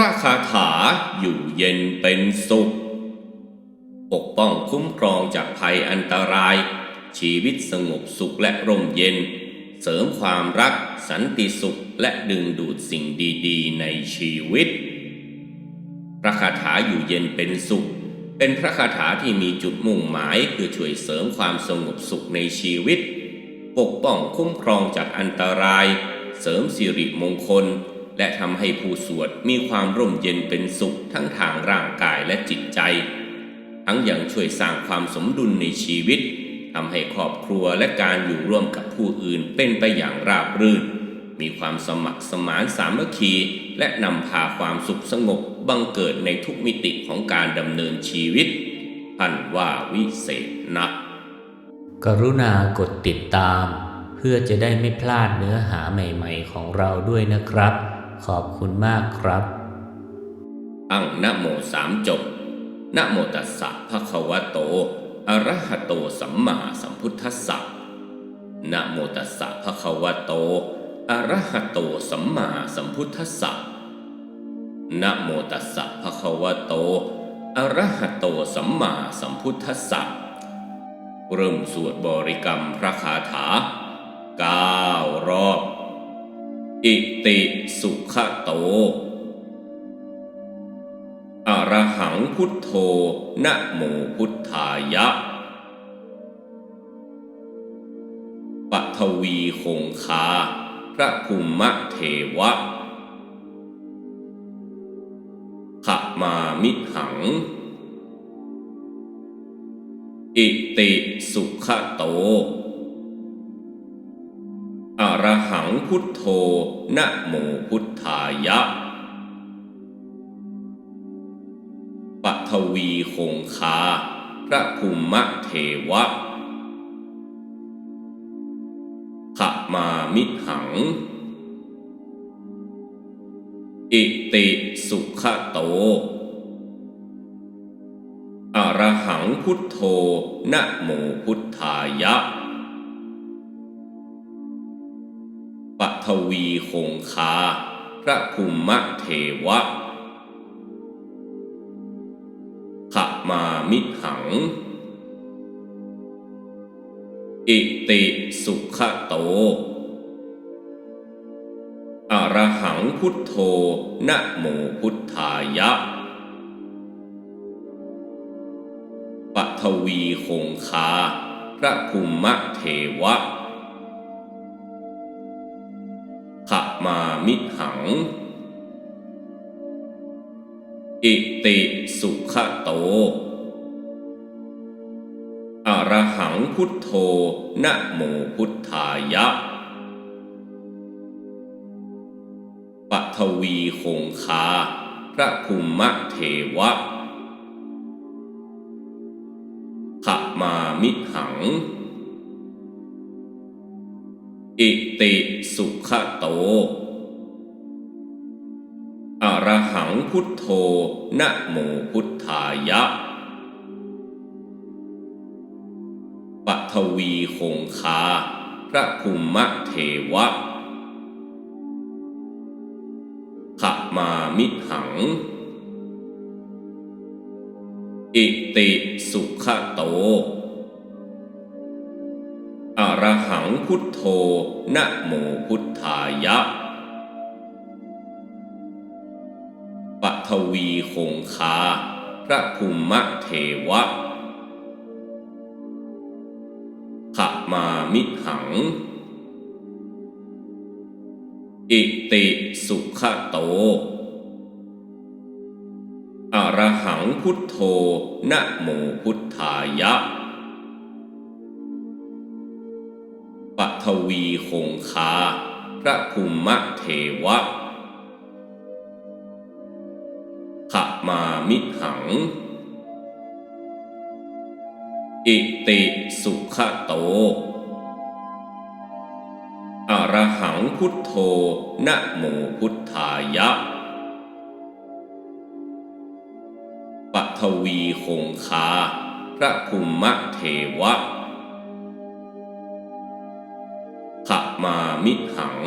ระคาถาอยู่เย็นเป็นสุข ปกป้องคุ้มครองจากภัยอันตราย ชีวิตสงบสุขและร่มเย็น เสริมความรักสันติสุขและดึงดูดสิ่งดีๆ ในชีวิต พระคาถาอยู่เย็นเป็นสุข เป็นพระคาถาที่มีจุดมุ่งหมายคือช่วยเสริมความสงบสุขในชีวิต ปกป้องคุ้มครองจากอันตราย เสริมสิริมงคล และทำให้ผู้สวดมีความร่มเย็นเป็นสุขทั้งทางร่างกายและจิตใจ ทั้งยังช่วยสร้างความสมดุลในชีวิตทำให้ครอบครัวและการอยู่ร่วมกับผู้อื่นเป็นไปอย่างราบรื่น มีความสมัครสมานสามัคคี และนำพาความสุขสงบบังเกิดในทุกมิติของการดำเนินชีวิตท่านว่าวิเศษนัก กรุณากดติดตาม เพื่อจะได้ไม่พลาดเนื้อหาใหม่ ๆ ของเราด้วยนะครับ ขอบคุณมากครับตั้งนะโมสามจบนะโมตัสสะภะคะวะโตอะระหะโตสัมมาสัมพุทธัสสะนะโมตัสสะภะคะวะโตอะระหะโตสัมมาสัมพุทธัสสะนะโมตัสสะภะคะวะโตอะระหะโตสัมมาสัมพุทธัสสะเริ่มสวดบริกรรมพระคาถาเก้ารอบ อิติสุขโต อรหังพุทโธนะโมพุทธายะปัทวีคงคา พระภูมะเทวะขมามิหัง อิติสุขโต อรหังพุทโธนะโมพุทธายะปัทวีคงคา พระภูมะเทวะขมามิหัง อิติสุขโต อรหังพุทโธนะโมพุทธายะ ปัทวีคงคา พระภูมะเทวะขมามิหัง อิติสุขโต อรหังพุทโธนะโมพุทธายะปัทวีคงคา พระภูมะเทวะ มามิหัง อิติสุขโต อรหังพุทโธนะโมพุทธายะปัทวีคงคา พระภูมะเทวะขมามิหัง อิติสุขโต พุทโธนะโมพุทธายะปัทวีคงคา พระภูมะเทวะขมามิหัง อิติสุขโต อรหังพุทโธนะโมพุทธายะ วีคงคา พระภูมะเทวะขมามิหัง อิติสุขโต อรหังพุทโธนะโมพุทธายะปัทวีคงคา พระภูมะเทวะ มามิหัง อิติสุขโต อรหังพุทโธนะโมพุทธายะปัทวีคงคา พระภูมะเทวะขมามิหัง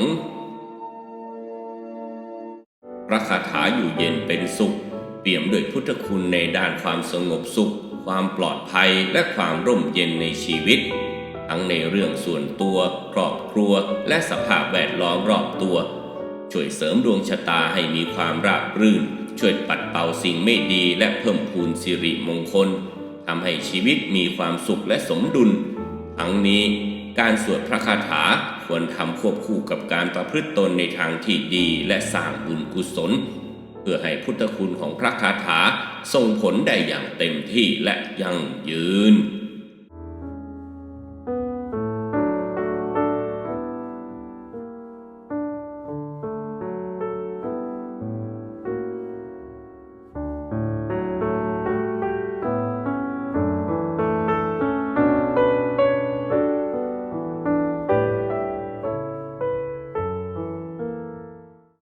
พระคาถาอยู่เย็นเป็นสุข เปี่ยมด้วยพุทธคุณในด้านความสงบสุข ความปลอดภัยและความร่มเย็นในชีวิต ทั้งในเรื่องส่วนตัว ครอบครัว และสภาพแวดล้อมรอบตัว ช่วยเสริมดวงชะตาให้มีความราบรื่น ช่วยปัดเป่าสิ่งไม่ดีและเพิ่มพูนสิริมงคลทำให้ชีวิตมีความสุขและสมดุล ทั้งนี้การสวดพระคาถาควรทำควบคู่กับการประพฤติตนในทางที่ดีและสร้างบุญกุศล เพื่อให้พุทธคุณของพระคาถาส่งผลได้อย่างเต็มที่และยั่งยืน